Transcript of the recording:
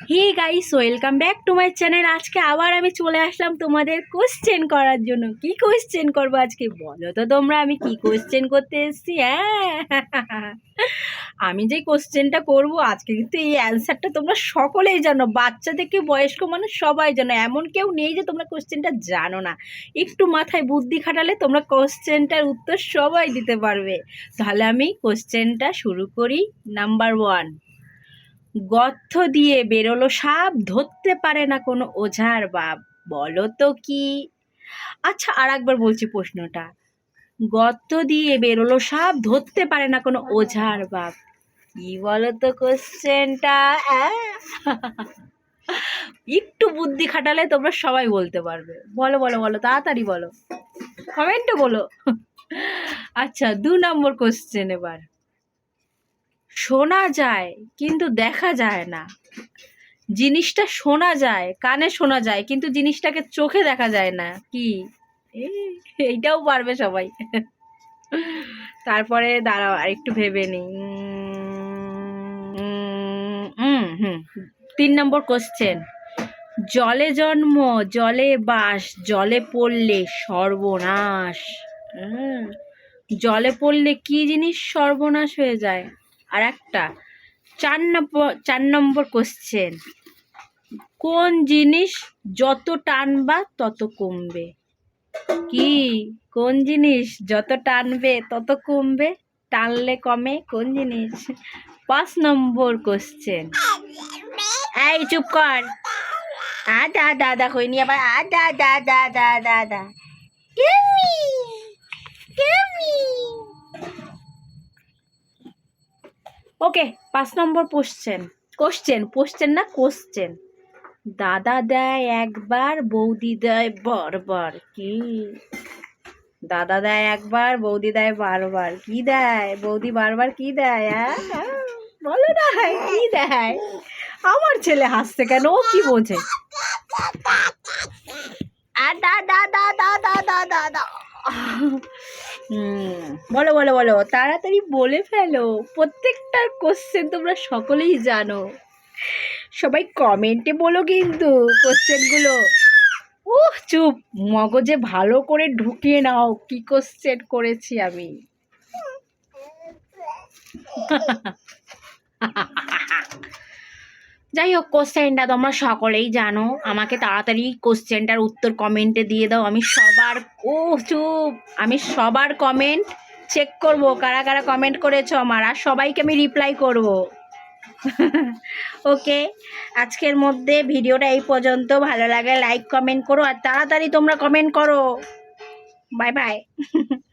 Hey guys welcome back to my channel আজকে আবার আমি চলে আসলাম তোমাদের কোশ্চেন করার জন্য। কি কোশ্চেন করব আজকে? বলো তো তোমরা, আমি কি কোশ্চেন করতে এসেছি? হ্যাঁ। আমি যে কোশ্চেনটা করব, আজকে কিন্তু এই অ্যান্সারটা তোমরা সকলেই জানো। বাচ্চা থেকে বয়স্ক মানুষ সবাই জানো। এমন কেউ নেই যে তোমরা কোশ্চেনটা জানো না। একটু মাথায় বুদ্ধি খাটালে তোমরা কোশ্চেনটার উত্তর সবাই দিতে পারবে। তাহলে আমি কোশ্চেনটা শুরু করি। নাম্বার ওয়ান গর্ত দিয়ে বেরোলো সাপ, ধরতে পারে না কোনো ওঝার বাপ। বলো তো কি? আচ্ছা আর একবার বলছি প্রশ্নটা। গর্ত দিয়ে বেরোলো সাপ, ধরতে পারে না কোনো ওঝার বাপ। কি বলো তো কোশ্চেনটা একটু বুদ্ধি খাটালে তোমরা সবাই বলতে পারবে। বলো বলো বলো, তাড়াতাড়ি বলো। কমেন্টে বলো। আচ্ছা দু নম্বর কোশ্চেন এবার। শোনা যায় কিন্তু দেখা যায় না। জিনিসটা শোনা যায় কানে শোনা যায় কিন্তু জিনিসটাকে চোখে দেখা যায় না। কি? এইটাও পারবে সবাই। তারপরে দাঁড়াও আর একটু ভেবে নিই। হুম তিন নম্বর কোশ্চেন জলে জন্ম জলে বাস জলে পড়লে সর্বনাশ। হুম, জলে পড়লে কি জিনিস সর্বনাশ হয়ে যায়? আর একটা চার নম্বর চার নম্বর কোশ্চেন কোন জিনিস যত টানবা তত কমবে? কি? কোন জিনিস যত টানবে তত কমবে? টানলে কমে কোন জিনিস? পাঁচ নম্বর কোশ্চেন এই, চুপ কর। আ দা দাদা কইনি আবার। আ দা দা দা ওকে পাঁচ নম্বর কোশ্চেন কোশ্চেন কোশ্চেন না কোশ্চেন দাদা দেয় একবার, বৌদি দেয় বারবার। কি? দাদা দেয় একবার, বৌদি দেয় বারবার। কি দেয়? বৌদি বারবার কি দেয় বলো না, কি দেয়? আমার ছেলে হাসছে কেন? ও কি বোঝে? আর দাদা দাদা দাদা দাদা হুম। বলো বলো বলো, তাড়াতাড়ি বলে ফেলো। প্রত্যেকটার কোশ্চেন তোমরা সকলেই জানো। সবাই কমেন্টে বলো কিন্তু কোশ্চেনগুলো উহ, চুপ। মগজে ভালো করে ঢুকিয়ে নাও কি কোশ্চেন করেছি আমি। যাই হোক কোশ্চেনটা তোমরা সকলেই জানো। আমাকে তাড়াতাড়ি কোশ্চেনটার উত্তর কমেন্টে দিয়ে দাও। আমি সবার, ও চুপ, আমি সবার কমেন্ট চেক করব। কারা কারা কমেন্ট করেছ আমার? আর সবাইকে আমি রিপ্লাই করব। ওকে আজকের মধ্যে ভিডিওটা এই পর্যন্ত। ভালো লাগে লাইক কমেন্ট করো। আর তাড়াতাড়ি তোমরা কমেন্ট করো। Bye bye